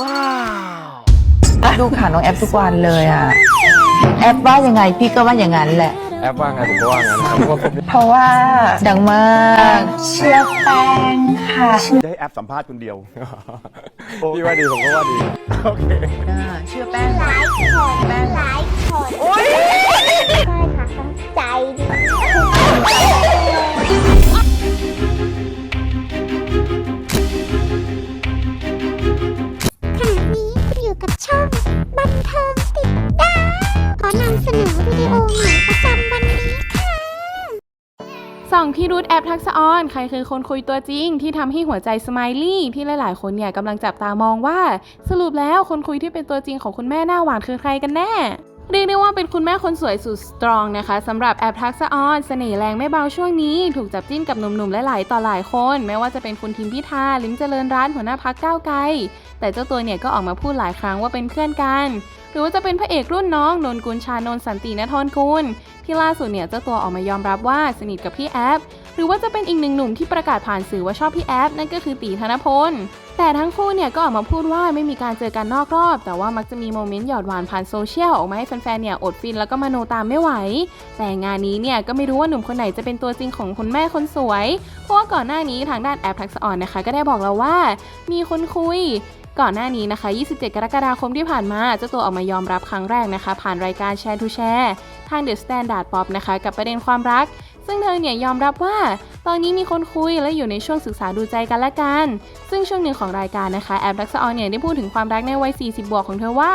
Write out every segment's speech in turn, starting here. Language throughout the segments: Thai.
ว้าวดูข่าวน้องแอปทุกวันเลยอะ แอปว่ายังไงพี่ก็ว่าอย่างนั้นแหละ แอปว่าไงผมก็ว่างั้นนะครับเพราะว่าผมเพราะว่าดังมากเชื่อแป้งค่ะจะให้แอปสัมภาษณ์คนเดียวพี่ว่าดีผมก็ว่าดีโอเคเชื่อแป้งหลายคนหลายคนใช่ค่ะทั้งใจดี ดีโอใหม่ประจำวันนี้ค่ะส่องพี่รุธแอปทักษะออน ใครคือคนคุยตัวจริง ที่ทำให้หัวใจสไมลี่ที่หลายๆ คนเนี่ยกำลังจับตามองว่า สรุปแล้วคนคุยที่เป็นตัวจริงของคุณแม่หน้าหวานคือใครกันแน่ เรียกได้ว่าเป็นคุณแม่คนสวยสุดสตรองนะคะสำหรับแอปทักษะออนเสน่ห์แรงไม่เบาช่วงนี้ ถูกจับจิ้นกับหนุ่มๆหลายๆต่อหลายคน ไม่ว่าจะเป็นคุณทิมพิธาลิมเจริญร้านหัวหน้าพักก้าวไกล แต่เจ้าตัวเนี่ยก็ออกมาพูดหลายครั้งว่าเป็นเพื่อนกัน หรือว่าจะเป็นพระเอกรุ่นน้องนนกุลชานนท์สันตินทรกุลที่ล่าสุดเนี่ยเจ้าตัวออกมายอมรับว่าสนิทกับพี่แอฟหรือว่าจะเป็นอีกหนึ่งหนุ่มที่ประกาศผ่านสื่อว่าชอบพี่แอฟนั่นก็คือตีธนพล แต่ทั้งคู่เนี่ยก็ออกมาพูดว่าไม่มีการเจอกันนอกรอบ แต่ว่ามักจะมีโมเมนต์หยอดหวานผ่านโซเชียลออกมาให้แฟนๆเนี่ยอดฟินแล้วก็มาโนตามไม่ไหว แต่งานนี้เนี่ยก็ไม่รู้ว่าหนุ่มคนไหนจะเป็นตัวจริงของคุณแม่คนสวย เพราะว่าก่อนหน้านี้ทางด้านแอปทักษะอ่อนนะคะ ก็ได้บอกเราว่า มีคนคุยก่อนหน้านี้นะคะ 27 กรกฎาคมที่ผ่านมา เจ้าตัวออกมายอมรับครั้งแรกนะคะ ผ่านรายการ Share to Share ทาง The Standard Pop นะคะ กับประเด็นความรัก ซึ่งเธอเนี่ยยอมรับว่า ตอนนี้มีคนคุยและอยู่ในช่วงศึกษาดูใจกันและกัน ซึ่งช่วงหนึ่งของรายการนะคะแอปทักษะออนเนี่ยได้พูดถึงความรักในวัย 40 บวกของเธอว่า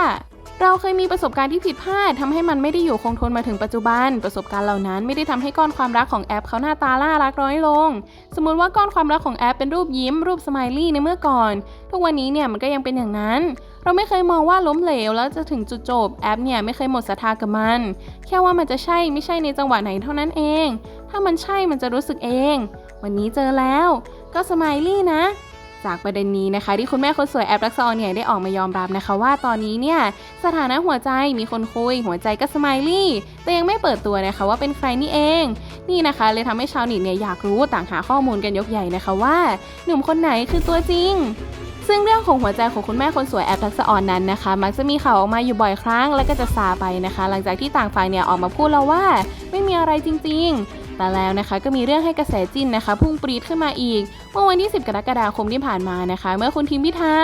เราเคยมีประสบการณ์ที่ผิดพลาดทำให้มันไม่ได้อยู่คงทนมาถึงปัจจุบัน ประสบการณ์เหล่านั้นไม่ได้ทำให้ก้อนความรักของแอปเขาหน้าตาล่ารักน้อยลง สมมติว่าก้อนความรักของแอปเป็นรูปยิ้ม รูปสไมลี่ในเมื่อก่อน ทุกวันนี้เนี่ยมันก็ยังเป็นอย่างนั้น เราไม่เคยมองว่าล้มเหลวแล้วจะถึงจุดจบแอปเนี่ยไม่เคยหมดศรัทธากับมัน แค่ว่ามันจะใช่ไม่ใช่ในจังหวะไหนเท่านั้นเอง ถ้ามันใช่มันจะรู้สึกเอง วันนี้เจอแล้ว ก็สไมลี่นะ จากประเด็นนี้นะคะ ที่คุณแม่คนสวยแอปรักซอนเนี่ยได้ออกมายอมรับนะคะ ว่าตอนนี้เนี่ยสถานะหัวใจมีคนคุย หัวใจก็สไมลี่ แต่ยังไม่เปิดตัวนะคะว่าเป็นใครนี่เอง นี่นะคะ เลยทำให้ชาวเน็ตเนี่ยอยากรู้ต่างหาข้อมูลกันยกใหญ่นะคะว่า หนุ่มคนไหนคือตัวจริงซึ่งเรื่องของหัวใจของคุณแม่คนสวยแอปทักษะออนนั้นนะคะ มักจะมีข่าวออกมาอยู่บ่อยครั้งแล้วก็จะซาไปนะคะ หลังจากที่ต่างฝ่ายเนี่ยออกมาพูดแล้วว่า ไม่มีอะไรจริง ๆ แต่แล้วนะคะ ก็มีเรื่องให้กระแสจิ้นนะคะ พุ่งปรีดขึ้นมาอีก เมื่อวันที่ 10 กรกฎาคมที่ผ่านมานะคะ เมื่อคุณทิมพิธา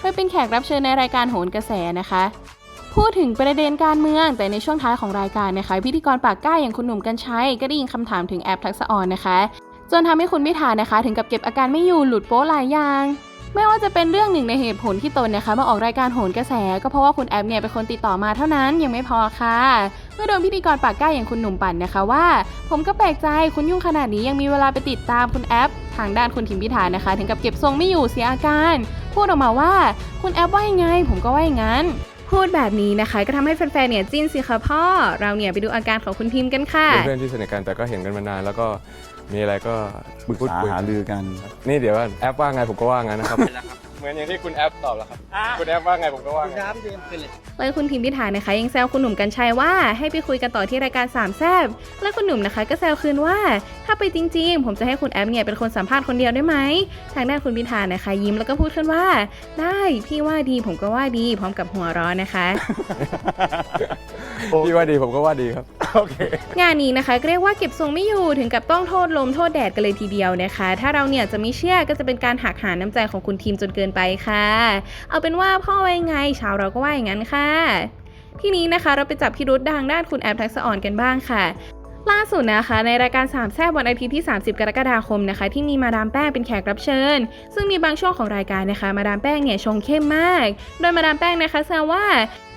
ไปเป็นแขกรับเชิญในรายการโหนกระแสนะคะพูดถึงประเด็นการเมืองแต่ในช่วงท้ายของรายการนะคะ พิธีกรปากกล้าอย่างคุณหนุ่มกัญชัยก็ได้ยินคำถามถึงแอปทักษะออนนะคะ จนทำให้คุณพิธานะคะ ถึงกับเก็บอาการไม่อยู่หลุดโป๊หลายอย่าง ไม่ว่าจะเป็นเรื่องหนึ่งในเหตุผลที่ตนนะคะ มาออกรายการโหนกระแส ก็เพราะว่าคุณแอปเนี่ยเป็นคนติดต่อมาเท่านั้นยังไม่พอค่ะ เมื่อโดนพิธีกรปากกล้าอย่างคุณหนุ่มปั่นนะคะว่า ผมก็แปลกใจคุณยุ่งขนาดนี้ยังมีเวลาไปติดตามคุณแอปทางด้านคุณทิมพิธานะคะ ถึงกับเก็บทรงไม่อยู่เสียอาการ พูดออกมาว่า คุณแอปว่ายังไง ผมก็ว่าอย่างนั้น พูดแบบนี้นะคะ ก็ทำให้แฟนๆเนี่ยจิ้นสิคะพ่อ เราเนี่ยไปดูอาการของคุณทิมกันค่ะเป็นเพื่อนที่สนิทกันแต่ก็เห็นกันมานานแล้วก็มีอะไรก็ปรึกพูดษาคุยหารือกัน นี่เดี๋ยวว่าแอปว่าไงผมก็ว่างั้นนะครับ เหมือนอย่างที่คุณแอปตอบแล้วครับคุณแอปว่าไงผมก็ว่างั้นเลยคุณทิมพิธานะคะยังแซวคุณหนุ่มกัญชัยว่าให้ไปคุยกันต่อที่รายการสามแซบและคุณหนุ่มนะคะก็แซวคืนว่า ถ้าไปจริง ๆ ผมจะให้คุณแอปเนี่ยเป็นคนสัมภาษณ์คนเดียวได้ไหมทางด้านคุณพิธานะคะยิ้มแล้วก็พูดขึ้นว่า ได้พี่ว่าดีผมก็ว่าดีพร้อมกับหัวเร้อนนะคะ พี่ว่าดีผมก็ว่าดีครับ โอเค งานนี้นะคะเรียกว่าเก็บทรงไม่อยู่ถึงกับต้องโทษลมโทษแดดกันเลยทีเดียวนะคะ ถ้าเราเนี่ยจะไม่เชื่อก็จะเป็นการหักหาน้ำใจของคุณทีมจนเกินไปค่ะ เอาเป็นว่าพ่อว่ายังไง ชาวเราก็ว่าอย่างนั้นค่ะ ทีนี้นะคะเราไปจับพิรุษดังด้านคุณแอปทักษะอ่อนกันบ้างค่ะล่าสุดนะคะ ในรายการสามแซ่บวันอาทิตย์ที่ 30 กรกฎาคมนะคะ ที่มีมาดามแป้งเป็นแขกรับเชิญ ซึ่งมีบางช่วงของรายการนะคะ มาดามแป้งเนี่ยชงเข้มมาก โดยมาดามแป้งนะคะแซวว่า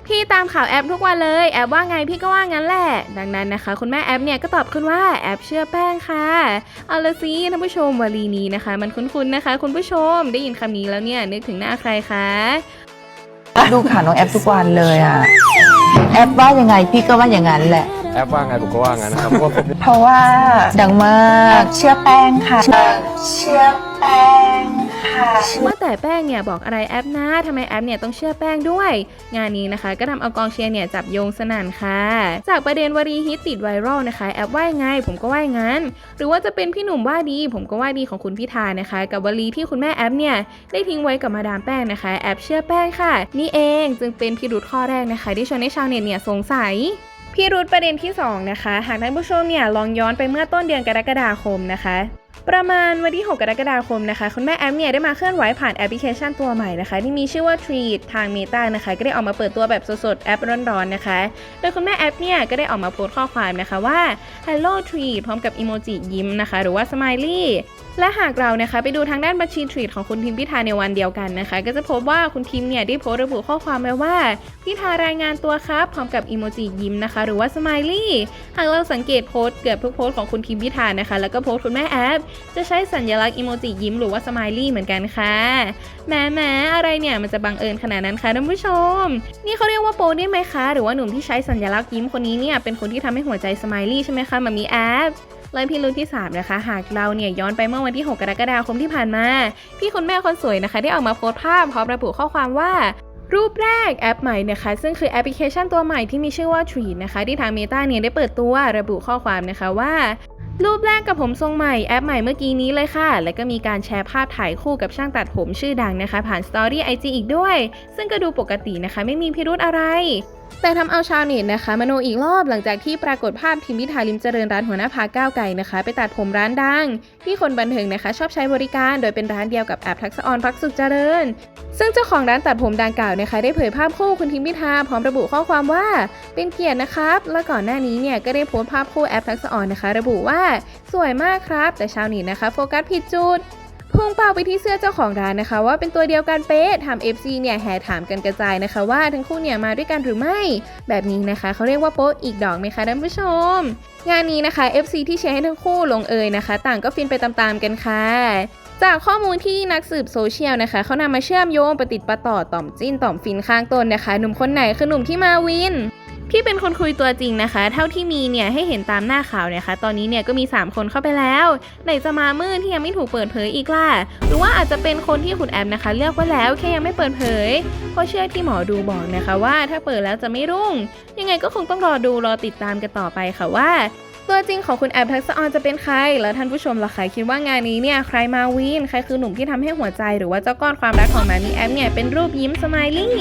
พี่ตามข่าวแอปทุกวันเลย แอปว่าไงพี่ก็ว่างั้นแหละ ดังนั้นนะคะ คุณแม่แอปเนี่ยก็ตอบขึ้นว่าแอปเชื่อแป้งค่ะ เอาละสิท่านผู้ชมวลีนี้นะคะ มันคุ้นๆนะคะ คุณผู้ชมได้ยินคำนี้แล้วเนี่ยนึกถึงหน้าใครคะดูข่าวน้องแอปทุกวันเลยอะแอปว่ายังไงพี่ก็ว่าอย่างนั้นแหละ แอปว่าไงผมก็ว่างั้นนะครับ เพราะว่าผมเพราะว่าดังมากเชื่อแป้งค่ะ เชื่อแป้ง ว่าแต่แป้งเนี่ยบอกอะไรแอปนะทำไมแอปเนี่ยต้องเชื่อแป้งด้วย งานนี้นะคะ ก็ทำเอากองเชียร์เนี่ยจับโยงสนั่นค่ะ จากประเด็นวลีฮิตติดไวรัลนะคะแอปว่ายังไงผมก็ว่าอย่างนั้น หรือว่าจะเป็นพี่หนุ่มว่าดี ผมก็ว่าดีของคุณพิธานะคะ กับวลีที่คุณแม่แอปเนี่ยได้ทิ้งไว้กับมาดามแป้งนะคะ แอปเชื่อแป้งค่ะ นี่เองจึงเป็นพิรุธข้อแรกนะคะ ที่ชวนให้ชาวเน็ตเนี่ยสงสัยพิรุธประเด็นที่ 2 นะคะ หากท่านผู้ชมเนี่ยลองย้อนไปเมื่อต้นเดือนกรกฎาคมนะคะ ประมาณวันที่ 6 กรกฎาคมนะคะ คุณแม่แอมเนี่ยได้มาเคลื่อนไหวผ่านแอปพลิเคชันตัวใหม่นะคะ ที่มีชื่อว่า Treat ทาง Meta นะคะ ก็ได้ออกมาเปิดตัวแบบสดๆ แอปร้อนๆนะคะ โดยคุณแม่แอปเนี่ยก็ได้ออกมาโพสต์ข้อความนะคะว่า Hello Treat พร้อมกับอีโมจิยิ้มนะคะ หรือว่า Smiley และหากเรานะคะไปดูทางด้านบัญชี Treat ของคุณทิมพิธาในวันเดียวกันนะคะ ก็จะพบว่าคุณทิมเนี่ยได้โพสต์ระบุข้อความไว้ว่า พิธารายงานตัวครับ พร้อมกับอีโมจิยิ้มนะคะ หรือว่า Smiley หากเราสังเกตโพสต์เกือบทุกโพสต์ของคุณทิมพิธานะคะ แล้วก็โพสต์คุณแม่แอปจะใช้สัญลักษณ์อีโมจิยิ้มหรือว่าสไมลี่เหมือนกันค่ะแหมแหมอะไรเนี่ยมันจะบังเอิญขนาดนั้นคะท่านผู้ชม นี่เขาเรียกว่าโปได้ไหมคะ หรือว่าหนุ่มที่ใช้สัญลักษณ์ยิ้มคนนี้เนี่ยเป็นคนที่ทำให้หัวใจสไมลี่ใช่ไหมคะมันมีแอป และพิรุธที่ 3 นะคะ หากเราเนี่ยย้อนไปเมื่อวันที่ 6 กรกฎาคมที่ผ่านมาพี่คุณแม่คนสวยนะคะ ได้ออกมาโพสต์ภาพพร้อมระบุข้อความว่ารูปแรกแอปใหม่นะคะ ซึ่งคือแอปพลิเคชันตัวใหม่ที่มีชื่อว่า Tree นะคะ ที่ทาง Meta เนี่ยได้เปิดตัวระบุข้อความนะคะว่า รูปแรกกับผมทรงใหม่แอปใหม่เมื่อกี้นี้เลยค่ะ แล้วก็มีการแชร์ภาพถ่ายคู่กับช่างตัดผมชื่อดังนะคะ ผ่านสตอรี่ไอจีอีกด้วย ซึ่งก็ดูปกตินะคะ ไม่มีพิรุธอะไร แต่ทำเอาชาวเน็ตนะคะมโนอีกรอบหลังจากที่ปรากฏภาพทีมพิธาลิมเจริญร้านหัวหน้าพรรคก้าวไก่นะคะ ไปตัดผมร้านดัง ที่คนบันเทิงนะคะ ชอบใช้บริการโดยเป็นร้านเดียวกับแอปทักษออนพักสุขเจริญ ซึ่งเจ้าของร้านตัดผมดังกล่าวนะคะได้เผยภาพคู่คุณทิมพิธาพร้อมระบุข้อความว่าเป็นเกียรตินะครับและก่อนหน้านี้เนี่ยก็ได้โพสต์ภาพคู่แอปทักษออนนะคะ ระบุว่าสวยมากครับ แต่ชาวเน็ตนะคะโฟกัสผิดจุด พุ่งเป้าไปที่เสื้อเจ้าของร้านนะคะ ว่าเป็นตัวเดียวกันเป๊ะทำ FC เนี่ยแห่ถามกันกระจายนะคะ ว่าทั้งคู่เนี่ยมาด้วยกันหรือไม่ แบบนี้นะคะเขาเรียกว่าโป๊ะอีกดอกไหมคะท่านผู้ชม งานนี้นะคะ FC ที่เชียร์ให้ทั้งคู่ลงเอยนะคะ ต่างก็ฟินไปตามๆกันค่ะจากข้อมูลที่นักสืบโซเชียลนะคะเขานำมาเชื่อมโยงประติดประต่อต่อมจิ้นต่อมฟินข้างต้นนะคะ หนุ่มคนไหนคือหนุ่มที่มาวิน ที่เป็นคนคุยตัวจริงนะคะ เท่าที่มีเนี่ยให้เห็นตามหน้าข่าวเนี่ยค่ะตอนนี้เนี่ยก็มี 3 คนเข้าไปแล้วไหนจะมามืดที่ยังไม่ถูกเปิดเผยอีกล่ะหรือว่าอาจจะเป็นคนที่คุณแอมนะคะ เลือกไว้แล้วแค่ยังไม่เปิดเผยเพราะเชื่อที่หมอดูบอกนะคะว่าถ้าเปิดแล้วจะไม่รุ่ง ยังไงก็คงต้องรอดูรอติดตามกันต่อไปค่ะว่าตัวจริงของคุณแอมทักษะออนจะเป็นใคร แล้วท่านผู้ชมล่ะคะคิดว่างานนี้เนี่ยใครมาวิน ใครคือหนุ่มที่ทำให้หัวใจ หรือว่าเจ้าก้อนความรักของมามีแอมเนี่ยเป็นรูปยิ้มสไมลี่